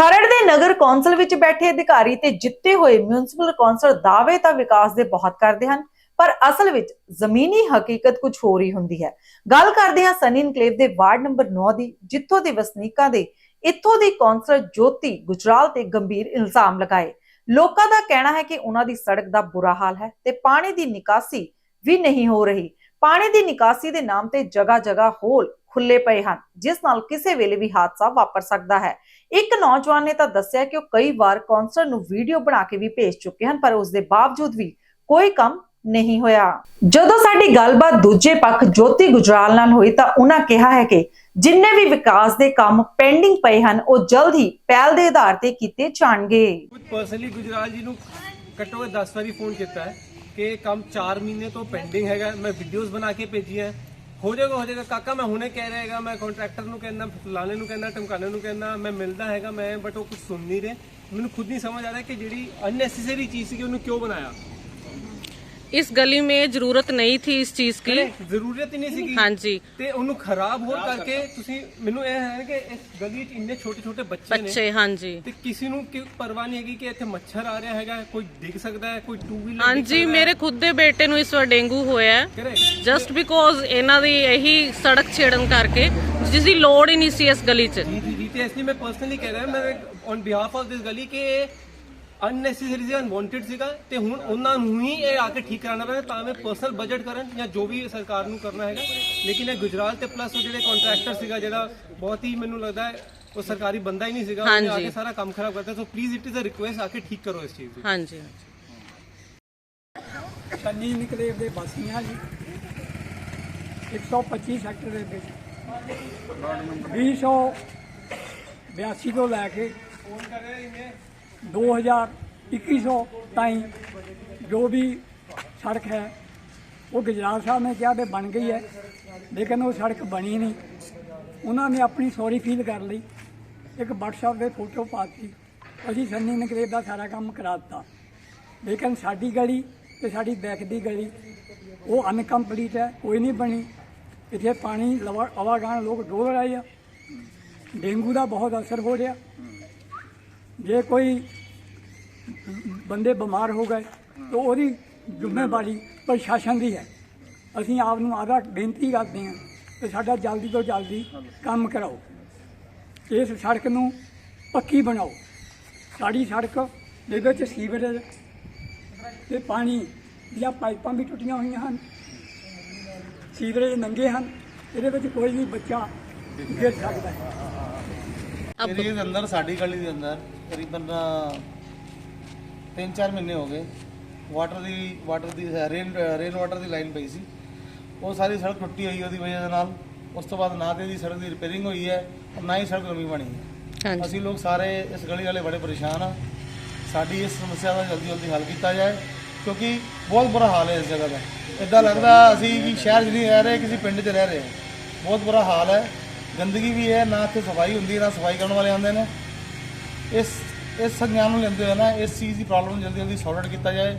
ਖਰੜ ਦੇ ਨਗਰ ਕੌਂਸਲ ਵਿੱਚ ਬੈਠੇ ਅਧਿਕਾਰੀ ਤੇ ਜਿੱਤੇ ਹੋਏ ਮਿਊਨਿਸਪਲ ਕੌਂਸਲ ਦਾਅਵੇ ਤਾਂ ਵਿਕਾਸ ਦੇ ਬਹੁਤ ਕਰਦੇ ਹਨ, ਪਰ ਅਸਲ ਵਿੱਚ ਜ਼ਮੀਨੀ ਹਕੀਕਤ ਕੁਝ ਹੋਰ ਹੀ ਹੁੰਦੀ ਹੈ। ਗੱਲ ਕਰਦੇ ਹਾਂ ਸਨੀ ਇਨਕਲੇਵ ਦੇ ਵਾਰਡ ਨੰਬਰ 9 ਦੀ, ਜਿੱਥੋਂ ਦੇ ਵਸਨੀਕਾਂ ਦੇ ਇੱਥੋਂ ਦੀ ਕੌਂਸਲਰ ਜੋਤੀ ਗੁਜਰਾਲ ਤੇ ਗੰਭੀਰ ਇਲਜ਼ਾਮ ਲਗਾਏ। ਲੋਕਾਂ ਦਾ ਕਹਿਣਾ ਹੈ ਕਿ ਉਹਨਾਂ ਦੀ ਸੜਕ ਦਾ ਬੁਰਾ ਹਾਲ ਹੈ ਤੇ ਪਾਣੀ ਦੀ ਨਿਕਾਸੀ ਵੀ ਨਹੀਂ ਹੋ ਰਹੀ। ਪਾਣੀ ਦੀ ਨਿਕਾਸੀ ਦੇ ਨਾਮ ਤੇ ਜਗ੍ਹਾ ਜਗ੍ਹਾ ਹੋਲ ਖੁੱਲੇ ਪਏ ਹਨ, ਜਿਸ ਨਾਲ ਕਿਸੇ ਵੇਲੇ ਵੀ ਹਾਦਸਾ ਵਾਪਰ ਸਕਦਾ ਹੈ। ਇੱਕ ਨੌਜਵਾਨ ਨੇ ਤਾਂ ਦੱਸਿਆ ਕਿ ਉਹ ਕਈ ਵਾਰ ਕੌਂਸਲਰ ਨੂੰ ਵੀਡੀਓ ਬਣਾ ਕੇ ਵੀ ਭੇਜ ਚੁੱਕੇ ਹਨ, ਪਰ ਉਸ ਦੇ ਬਾਵਜੂਦ ਵੀ ਕੋਈ ਕੰਮ ਨਹੀਂ ਹੋਇਆ। ਜਦੋਂ ਸਾਡੀ ਗੱਲਬਾਤ ਦੂਜੇ ਪੱਖ ਜੋਤੀ ਗੁਜਰਾਲ ਨਾਲ ਹੋਈ ਤਾਂ ਉਹਨਾਂ ਕਿਹਾ ਹੈ ਕਿ ਜਿੰਨੇ ਵੀ ਵਿਕਾਸ ਦੇ ਕੰਮ ਪੈਂਡਿੰਗ ਪਏ ਹਨ, ਉਹ ਜਲਦ ਹੀ ਪਹਿਲ ਦੇ ਆਧਾਰ ਤੇ ਕੀਤੇ ਜਾਣਗੇ। ਪਰਸਨਲੀ ਗੁਜਰਾਲ ਜੀ ਨੂੰ ਘੱਟੋ ਘੱਟ 10 ਵਾਰੀ ਫੋਨ ਕੀਤਾ ਹੈ ਕਿ ਕੰਮ 4 ਮਹੀਨੇ ਤੋਂ ਪੈਂਡਿੰਗ ਹੈਗਾ, ਮੈਂ ਵੀਡੀਓਜ਼ ਬਣਾ ਕੇ ਭੇਜੀਆਂ। ਹੋ ਜਾਏਗਾ ਹੋ ਜਾਏਗਾ। ਕਾਕਾ, ਮੈਂ ਹੁਣੇ ਕਹਿ ਰਿਹਾ ਹੈਗਾ, ਮੈਂ ਕੰਟਰੈਕਟਰ ਨੂੰ ਕਹਿੰਦਾ ਫਲਾਣੇ ਨੂੰ ਕਹਿੰਦਾ ਟਮਕਾਣੇ ਨੂੰ ਕਹਿੰਦਾ ਮੈਂ ਮਿਲਦਾ ਹੈਗਾ ਮੈਂ ਬਟ ਉਹ ਕੁਝ ਸੁਣ ਨਹੀਂ ਰਹੇ। ਮੈਨੂੰ ਖੁਦ ਨਹੀਂ ਸਮਝ ਆ ਰਿਹਾ ਕਿ ਜਿਹੜੀ ਅਨਨੈਸੈਸਰੀ ਚੀਜ਼ ਸੀ ਉਹਨੂੰ ਕਿਉਂ ਬਣਾਇਆ? इस गली में जरूरत नहीं थी इस चीज की ਜ਼ਰੂਰਤ ਹੀ ਨਹੀਂ ਸੀਗੀ हाँ जी ਤੇ ਉਹਨੂੰ ਖਰਾਬ ਹੋਰ ਕਰਕੇ ਤੁਸੀਂ ਮੈਨੂੰ ਇਹ ਹੈ ਕਿ ਇਸ ਗਲੀ 'ਚ ਇੰਨੇ ਛੋਟੇ ਛੋਟੇ ਬੱਚੇ ਨੇ बच्चे हाँ जी ਤੇ ਕਿਸੇ ਨੂੰ ਕਿ ਪਰਵਾਹ ਨਹੀਂ ਹੈਗੀ ਕਿ ਇੱਥੇ ਮੱਛਰ ਆ ਰਿਹਾ ਹੈਗਾ ਕੋਈ ਡਿੱਗ ਸਕਦਾ ਹੈ ਕੋਈ ਟੂ ਵੀਲਰ हाँ जी मेरे खुद ਦੇ ਬੇਟੇ ਨੂੰ ਇਸ ਵਾਰ ਡੇਂਗੂ ਹੋਇਆ ਹੈ ਕਰੈਕਟ ਜਸਟ ਬਿਕੋਜ਼ ਇਹਨਾਂ ਦੀ ਇਹੀ ਸੜਕ ਛੇੜਨ ਕਰਕੇ ਜਿਸ ਦੀ ਲੋੜ ਹੀ ਨਹੀਂ ਸੀ ਇਸ ਗਲੀ 'ਚ ਜੀ ਜੀ ਜੀ ਤੇ ਇਸ ਲਈ ਮੈਂ ਪਰਸਨਲੀ ਕਹਿ ਰਿਹਾ ਮੈਂ ਔਨ ਬਿਹਾਫ ਆਫ ਦਿਸ ਗਲੀ ਕਿ ਅਨਨੈਸੈਸਰੀ ਸੀ ਅਨਵਾਂਟਡ ਸੀਗਾ ਤੇ ਹੁਣ ਉਹਨਾਂ ਨੂੰ ਹੀ ਇਹ ਆ ਕੇ ਠੀਕ ਕਰਾਉਣਾ ਪੈਣਾ ਤਾਂ ਮੈਂ ਪਰਸਨਲ ਬਜਟ ਕਰਨ ਜਾਂ ਜੋ ਵੀ ਸਰਕਾਰ ਨੂੰ ਕਰਨਾ ਹੈਗਾ। ਲੇਕਿਨ ਇਹ ਗੁਜਰਾਲ ਤੇ ਪਲੱਸ ਉਹ ਜਿਹੜੇ ਕੰਟਰੈਕਟਰ ਸੀਗਾ ਜਿਹੜਾ ਬਹੁਤ ਹੀ ਮੈਨੂੰ ਲੱਗਦਾ ਹੈ ਉਹ ਸਰਕਾਰੀ ਬੰਦਾ ਹੀ ਨਹੀਂ ਸੀਗਾ ਉਹਨੇ ਆ ਹਾਂਜੀ। ਕੇ ਸਾਰਾ ਕੰਮ ਖਰਾਬ ਕਰਤਾ। So please it is a request ਆ ਕੇ ਠੀਕ ਕਰੋ ਇਸ ਚੀਜ਼ ਨੂੰ ਹਾਂ ਜੀ ਸੰਨੀ ਨਿਕਲੇਵ ਦੇ ਵਾਸੀਆਂ ਜੀ 125 ਸੈਕਟਰ ਦੇ ਵਿੱਚ। 282 ਤੋਂ ਲੈ ਕੇ 2021 ਤਾਈਂ ਜੋ ਵੀ ਸੜਕ ਹੈ, ਉਹ ਗੁਜਰਾਲ ਸਾਹਿਬ ਨੇ ਕਿਹਾ ਤੇ ਬਣ ਗਈ ਹੈ, ਲੇਕਿਨ ਉਹ ਸੜਕ ਬਣੀ ਨਹੀਂ। ਉਹਨਾਂ ਨੇ ਆਪਣੀ ਸੌਰੀ ਫੀਲ ਕਰ ਲਈ। ਇੱਕ WhatsApp ਦੇ ਫੋਟੋ ਪਾਤੀ ਅਸੀਂ ਸੰਨੀ ਨਗਰੇਬ ਦਾ ਸਾਰਾ ਕੰਮ ਕਰਾ ਦਿੱਤਾ। ਲੇਕਿਨ ਸਾਡੀ ਗਲੀ ਤੇ ਸਾਡੀ ਬੈਕ ਦੀ ਗਲੀ, ਉਹ ਅਨਕੰਪਲੀਟ ਹੈ, ਕੋਈ ਨਹੀਂ ਬਣੀ। ਇੱਥੇ ਪਾਣੀ ਲਵਾ ਆਵਾਗਾਨ ਲੋਕ ਡੋਲ ਰਹੇ ਆ। ਡੇਂਗੂ ਦਾ ਬਹੁਤ ਅਸਰ ਹੋ ਰਿਹਾ। ਜੇ ਕੋਈ ਬੰਦੇ ਬਿਮਾਰ ਹੋ ਗਏ, ਤਾਂ ਉਹਦੀ ਜ਼ਿੰਮੇਵਾਰੀ ਪ੍ਰਸ਼ਾਸਨ ਦੀ ਹੈ। ਅਸੀਂ ਆਪ ਨੂੰ ਆਦਾ ਬੇਨਤੀ ਕਰਦੇ ਹਾਂ ਕਿ ਸਾਡਾ ਜਲਦੀ ਤੋਂ ਜਲਦੀ ਕੰਮ ਕਰਾਓ। ਇਸ ਸੜਕ ਨੂੰ ਪੱਕੀ ਬਣਾਓ। ਸਾਡੀ ਸੜਕ ਦੇ ਵਿੱਚ ਸੀਵਰੇਜ ਤੇ ਪਾਣੀ ਦੀਆਂ ਪਾਈਪਾਂ ਵੀ ਟੁੱਟੀਆਂ ਹੋਈਆਂ ਹਨ। ਸੀਵਰੇਜ ਨੰਗੇ ਹਨ। ਇਹਦੇ ਵਿੱਚ ਕੋਈ ਵੀ ਬੱਚਾ ਗਿਰ ਸਕਦਾ ਹੈ। ਏਰੀਏ ਦੇ ਅੰਦਰ ਸਾਡੀ ਗਲੀ ਦੇ ਅੰਦਰ ਤਕਰੀਬਨ 3-4 ਮਹੀਨੇ ਹੋ ਗਏ। ਵਾਟਰ ਦੀ ਵਾਟਰ ਦੀ ਰੇਨ ਰੇਨ ਵਾਟਰ ਦੀ ਲਾਈਨ ਪਈ ਸੀ। ਉਹ ਸਾਰੀ ਸੜਕ ਟੁੱਟੀ ਹੋਈ ਉਹਦੀ ਵਜ੍ਹਾ ਦੇ ਨਾਲ। ਉਸ ਤੋਂ ਬਾਅਦ ਨਾ ਤੇ ਦੀ ਸੜਕ ਦੀ ਰਿਪੇਅਰਿੰਗ ਹੋਈ ਹੈ ਔਰ ਨਾ ਹੀ ਸੜਕ ਨਵੀਂ ਬਣੀ ਹੈ। ਅਸੀਂ ਲੋਕ ਸਾਰੇ ਇਸ ਗਲੀ ਵਾਲੇ ਬੜੇ ਪਰੇਸ਼ਾਨ ਆ ਸਾਡੀ ਇਸ ਸਮੱਸਿਆ ਦਾ ਜਲਦੀ ਜਲਦੀ ਹੱਲ ਕੀਤਾ ਜਾਏ ਕਿਉਂਕਿ ਬਹੁਤ ਬੁਰਾ ਹਾਲ ਹੈ ਇਸ ਜਗ੍ਹਾ ਦਾ। ਇਦਾਂ ਲੱਗਦਾ ਅਸੀਂ ਵੀ ਸ਼ਹਿਰ 'ਚ ਨਹੀਂ ਰਹਿ ਰਹੇ ਕਿਸੇ ਪਿੰਡ 'ਚ ਰਹਿ ਰਹੇ ਹਾਂ। ਬਹੁਤ ਬੁਰਾ ਹਾਲ ਹੈ। ਗੰਦਗੀ ਵੀ ਹੈ ਨਾ ਇੱਥੇ ਸਫਾਈ ਹੁੰਦੀ ਹੈ ਨਾ ਸਫਾਈ ਕਰਨ ਵਾਲੇ ਆਉਂਦੇ ਨੇ ਇਸ ਇਸ ਸੰਗਿਆਨ ਨੂੰ ਲੈਂਦੇ ਹੋਏ ਨਾ ਇਸ ਚੀਜ਼ ਦੀ ਪ੍ਰੋਬਲਮ ਨੂੰ ਜਲਦੀ ਜਲਦੀ ਸੌਰਟ ਕੀਤਾ ਜਾਏ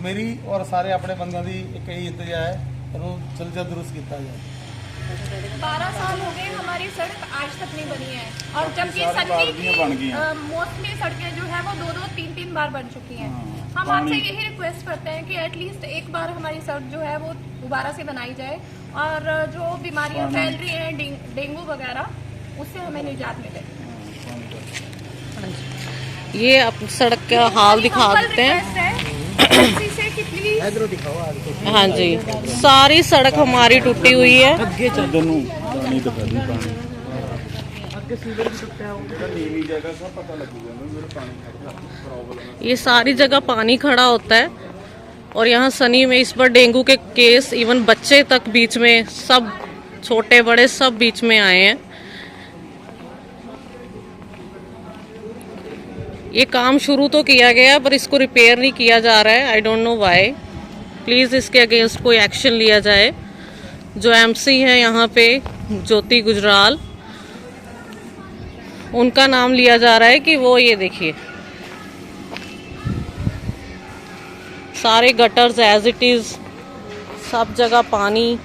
ਮੇਰੀ ਔਰ ਸਾਰੇ ਆਪਣੇ ਬੰਦਿਆਂ ਦੀ ਇੱਕ ਇਹੀ ਇੰਤਜ਼ਾ ਹੈ ਇਹਨੂੰ ਜਲਦੀ ਜਲਦੀ ਦੁਰਸਤ ਕੀਤਾ ਜਾਏ बारह साल हो गए हमारी सड़क आज तक नहीं बनी है और जबकि सन्नी की मोस्टली सड़कें जो है वो दो दो तीन तीन बार बन चुकी हैं हम आपसे यही रिक्वेस्ट करते हैं कि एटलीस्ट एक बार हमारी सड़क जो है वो दोबारा से बनाई जाए और जो बीमारियाँ फैल रही हैं डेंगू वगैरह उससे हमें निजात मिले। ये आप सड़क का हाल दिखा देते हैं। हैं। हाँ जी। सारी सड़क हमारी टूटी हुई है। ये सारी जगह पानी खड़ा होता है। और यहाँ सनी में इस पर डेंगू के केस इवन बच्चे तक बीच में, सब छोटे बड़े सब बीच में आए हैं। ये काम शुरू तो किया गया, पर इसको रिपेयर नहीं किया जा रहा है। I don't know why please इसके अगेंस्ट कोई एक्शन लिया जाए। जो एमसी है यहाँ पे, ज्योति गुजराल, उनका नाम लिया जा रहा है कि वो ये देखिए। सारे गटर्स एज इट इज़ सब जगह पानी,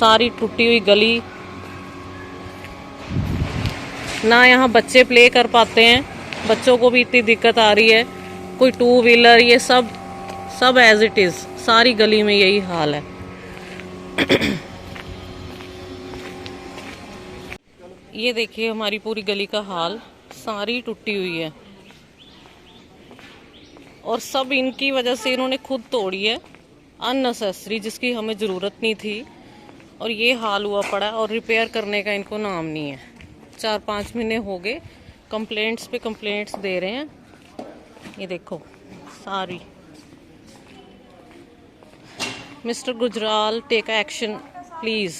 सारी टूटी हुई गली। ना यहाँ बच्चे प्ले कर पाते हैं। बच्चों को भी इतनी दिक्कत आ रही है। कोई टू व्हीलर ये सब सब एज इट इज़ सारी गली में यही हाल है। ये देखिए हमारी पूरी गली का हाल, सारी टूटी हुई है। और सब इनकी वजह से इन्होंने खुद तोड़ी है अननेसेसरी जिसकी हमें ज़रूरत नहीं थी। और ये हाल हुआ पड़ा और रिपेयर करने का इनको नाम नहीं है। चार पाँच महीने हो गए कंप्लेंट्स पे कंप्लेंट्स दे रहे हैं। ये देखो, सारी। Mister Gujral take action please